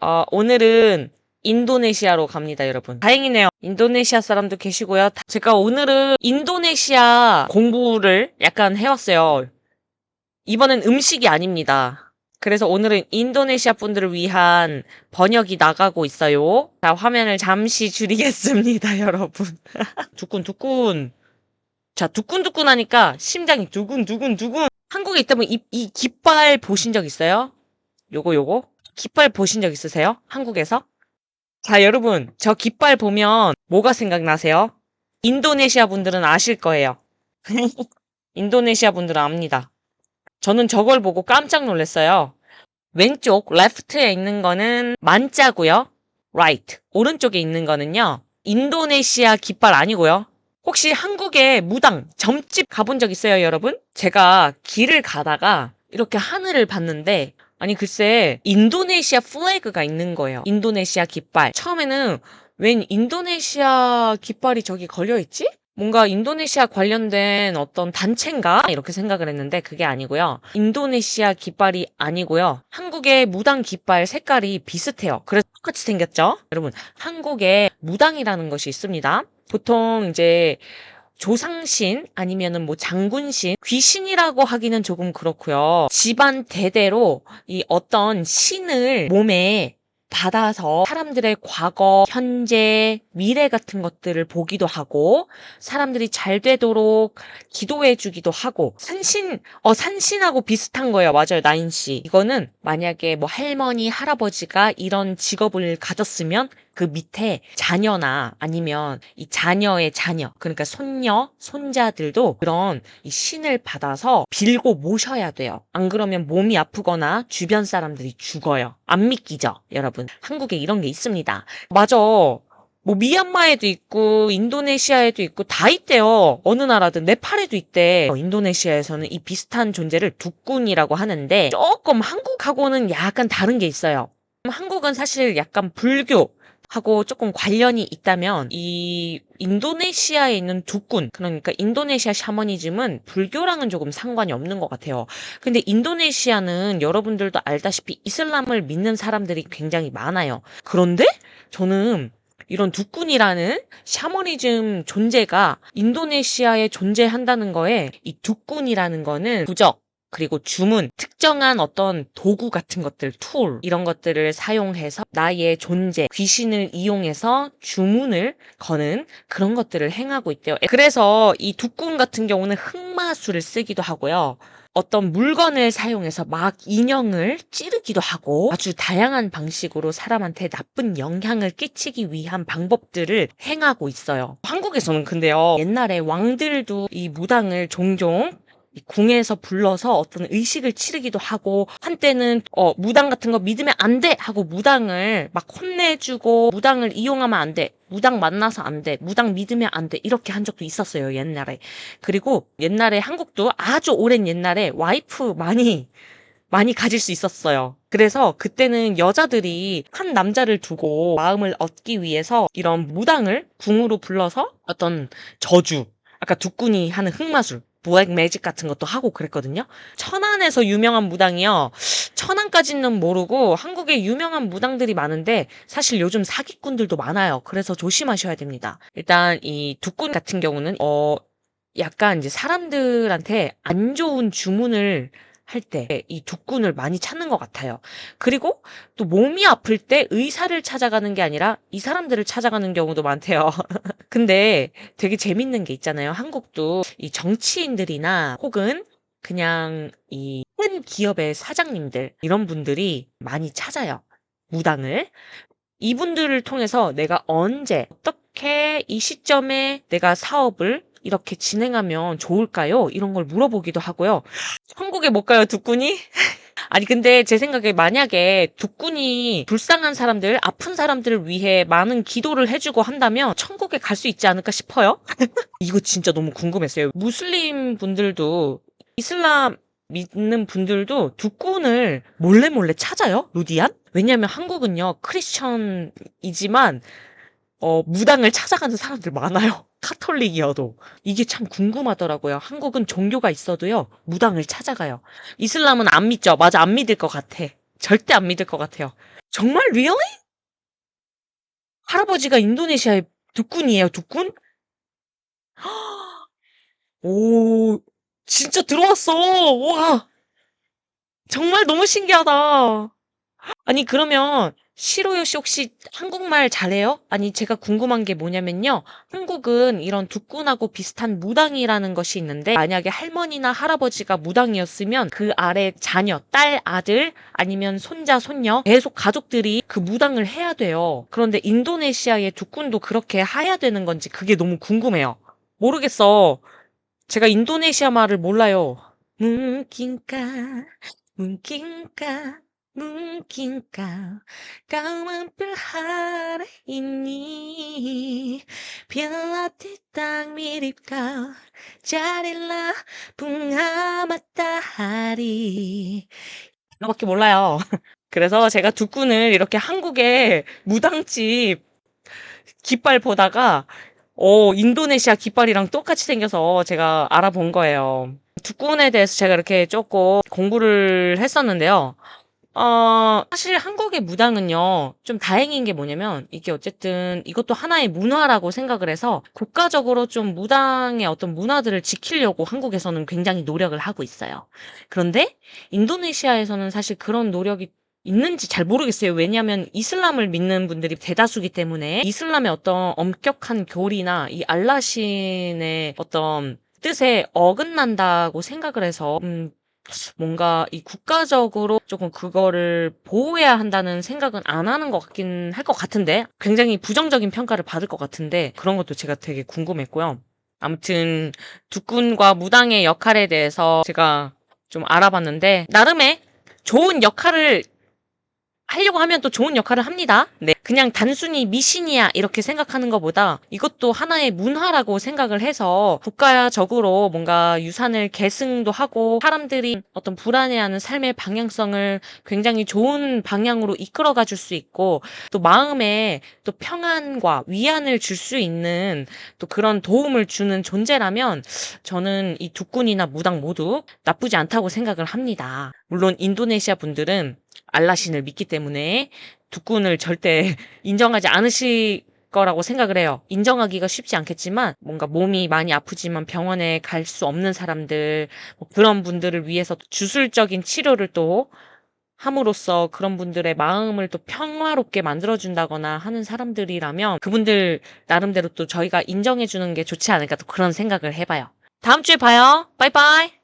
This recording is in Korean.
어, 오늘은 인도네시아로 갑니다, 여러분. 다행이네요. 인도네시아 사람도 계시고요. 다- 제가 오늘은 인도네시아 공부를 약간 해왔어요. 이번엔 음식이 아닙니다. 그래서 오늘은 인도네시아 분들을 위한 번역이 나가고 있어요. 자, 화면을 잠시 줄이겠습니다, 여러분. 두근두근. 자, 두근두근 하니까 심장이 두근두근두근. 한국에 있다 보면 이, 이 깃발 보신 적 있어요? 요거, 요거? 깃발 보신 적 있으세요? 한국에서? 자, 여러분, 저 깃발 보면 뭐가 생각나세요? 인도네시아 분들은 아실 거예요. 인도네시아 분들은 압니다. 저는 저걸 보고 깜짝 놀랐어요. 왼쪽, left에 있는 거는 만자고요. right, 오른쪽에 있는 거는요. 인도네시아 깃발 아니고요. 혹시 한국에 무당, 점집 가본 적 있어요, 여러분? 제가 길을 가다가 이렇게 하늘을 봤는데 아니 글쎄 인도네시아 플래그가 있는 거예요. 인도네시아 깃발. 처음에는 웬 인도네시아 깃발이 저기 걸려 있지? 뭔가 인도네시아 관련된 어떤 단체인가? 이렇게 생각을 했는데 그게 아니고요. 인도네시아 깃발이 아니고요. 한국의 무당 깃발 색깔이 비슷해요. 그래서 똑같이 생겼죠? 여러분, 한국에 무당이라는 것이 있습니다. 보통 이제 조상신 아니면은 뭐 장군신 귀신이라고 하기는 조금 그렇고요. 집안 대대로 이 어떤 신을 몸에 받아서 사람들의 과거, 현재, 미래 같은 것들을 보기도 하고 사람들이 잘 되도록 기도해 주기도 하고 산신 어 산신하고 비슷한 거예요. 맞아요. 나인 씨. 이거는 만약에 뭐 할머니, 할아버지가 이런 직업을 가졌으면 그 밑에 자녀나 아니면 이 자녀의 자녀, 그러니까 손녀, 손자들도 그런 이 신을 받아서 빌고 모셔야 돼요. 안 그러면 몸이 아프거나 주변 사람들이 죽어요. 안 믿기죠, 여러분. 한국에 이런 게 있습니다. 맞아. 뭐 미얀마에도 있고 인도네시아에도 있고 다 있대요. 어느 나라든 네팔에도 있대. 어, 인도네시아에서는 이 비슷한 존재를 두꾼이라고 하는데 조금 한국하고는 약간 다른 게 있어요. 한국은 사실 약간 불교 하고 조금 관련이 있다면 이 인도네시아에 있는 두꾼 그러니까 인도네시아 샤머니즘은 불교랑은 조금 상관이 없는 것 같아요. 근데 인도네시아는 여러분들도 알다시피 이슬람을 믿는 사람들이 굉장히 많아요. 그런데 저는 이런 두꾼이라는 샤머니즘 존재가 인도네시아에 존재한다는 거에 이 두꾼이라는 거는 부적 그리고 주문, 특정한 어떤 도구 같은 것들, 툴, 이런 것들을 사용해서 나의 존재, 귀신을 이용해서 주문을 거는 그런 것들을 행하고 있대요. 그래서 이 두꾼 같은 경우는 흑마술을 쓰기도 하고요. 어떤 물건을 사용해서 막 인형을 찌르기도 하고 아주 다양한 방식으로 사람한테 나쁜 영향을 끼치기 위한 방법들을 행하고 있어요. 한국에서는 근데요, 옛날에 왕들도 이 무당을 종종 이 궁에서 불러서 어떤 의식을 치르기도 하고 한때는 어 무당 같은 거 믿으면 안 돼 하고 무당을 막 혼내주고 무당을 이용하면 안 돼. 무당 만나서 안 돼. 무당 믿으면 안 돼. 이렇게 한 적도 있었어요, 옛날에. 그리고 옛날에 한국도 아주 오랜 옛날에 와이프 많이 많이 가질 수 있었어요. 그래서 그때는 여자들이 한 남자를 두고 마음을 얻기 위해서 이런 무당을 궁으로 불러서 어떤 저주, 아까 두꾼이 하는 흑마술, 블랙 매직 같은 것도 하고 그랬거든요. 천안에서 유명한 무당이요. 천안까지는 모르고 한국에 유명한 무당들이 많은데 사실 요즘 사기꾼들도 많아요. 그래서 조심하셔야 됩니다. 일단 이 두꾼 같은 경우는 어 약간 이제 사람들한테 안 좋은 주문을 할 때이 두꾼을 많이 찾는 것 같아요. 그리고 또 몸이 아플 때 의사를 찾아가는 게 아니라 이 사람들을 찾아가는 경우도 많대요. 근데 되게 재밌는 게 있잖아요. 한국도 이 정치인들이나 혹은 그냥 이 큰 기업의 사장님들 이런 분들이 많이 찾아요. 무당을. 이분들을 통해서 내가 언제 어떻게 이 시점에 내가 사업을 이렇게 진행하면 좋을까요? 이런 걸 물어보기도 하고요. 한국에 못 가요, 두꾼이? 아니 근데 제 생각에 만약에 두꾼이 불쌍한 사람들, 아픈 사람들을 위해 많은 기도를 해주고 한다면 천국에 갈 수 있지 않을까 싶어요. 이거 진짜 너무 궁금했어요. 무슬림 분들도 이슬람 믿는 분들도 두꾼을 몰래 몰래 찾아요? 루디안? 왜냐면 한국은요 크리스천이지만 어, 무당을 찾아가는 사람들 많아요. 카톨릭이어도. 이게 참 궁금하더라고요. 한국은 종교가 있어도요, 무당을 찾아가요. 이슬람은 안 믿죠? 맞아, 안 믿을 것 같아. 절대 안 믿을 것 같아요. 정말 really? 할아버지가 인도네시아의 두꾼이에요, 두꾼? 오, 진짜 들어왔어. 와. 정말 너무 신기하다. 아니, 그러면 시로요 씨 혹시 한국말 잘해요? 아니, 제가 궁금한 게 뭐냐면요. 한국은 이런 두꾼하고 비슷한 무당이라는 것이 있는데, 만약에 할머니나 할아버지가 무당이었으면 그 아래 자녀, 딸, 아들, 아니면 손자, 손녀, 계속 가족들이 그 무당을 해야 돼요. 그런데 인도네시아의 두꾼도 그렇게 해야 되는 건지 그게 너무 궁금해요. 모르겠어. 제가 인도네시아 말을 몰라요. 뭉킨까, 뭉킨까, 뭉킨까, 까만 별 아래 있니? 별아티 땅 미립까, 자릴라, 붕아 맞다하리. 이거밖에 몰라요. 그래서 제가 두꾼을 이렇게 한국의 무당집 깃발 보다가 어, 인도네시아 깃발이랑 똑같이 생겨서 제가 알아본 거예요. 두꾼에 대해서 제가 이렇게 조금 공부를 했었는데요. 어, 사실 한국의 무당은요, 좀 다행인 게 뭐냐면, 이게 어쨌든 이것도 하나의 문화라고 생각을 해서 국가적으로 좀 무당의 어떤 문화들을 지키려고 한국에서는 굉장히 노력을 하고 있어요. 그런데 인도네시아에서는 사실 그런 노력이 있는지 잘 모르겠어요. 왜냐하면 이슬람을 믿는 분들이 대다수기 때문에 이슬람의 어떤 엄격한 교리나 이 알라신의 어떤 뜻에 어긋난다고 생각을 해서 음, 뭔가 이 국가적으로 조금 그거를 보호해야 한다는 생각은 안 하는 것 같긴 할 것 같은데 굉장히 부정적인 평가를 받을 것 같은데 그런 것도 제가 되게 궁금했고요. 아무튼 두꾼과 무당의 역할에 대해서 제가 좀 알아봤는데 나름의 좋은 역할을 하려고 하면 또 좋은 역할을 합니다. 네. 그냥 단순히 미신이야 이렇게 생각하는 것보다 이것도 하나의 문화라고 생각을 해서 국가적으로 뭔가 유산을 계승도 하고 사람들이 어떤 불안해하는 삶의 방향성을 굉장히 좋은 방향으로 이끌어가 줄 수 있고 또 마음에 또 평안과 위안을 줄 수 있는 또 그런 도움을 주는 존재라면 저는 이 두꾼이나 무당 모두 나쁘지 않다고 생각을 합니다. 물론 인도네시아 분들은 알라신을 믿기 때문에 두꾼을 절대 인정하지 않으실 거라고 생각을 해요. 인정하기가 쉽지 않겠지만 뭔가 몸이 많이 아프지만 병원에 갈 수 없는 사람들 뭐 그런 분들을 위해서 주술적인 치료를 또 함으로써 그런 분들의 마음을 또 평화롭게 만들어준다거나 하는 사람들이라면 그분들 나름대로 또 저희가 인정해주는 게 좋지 않을까 또 그런 생각을 해봐요. 다음 주에 봐요. 빠이빠이.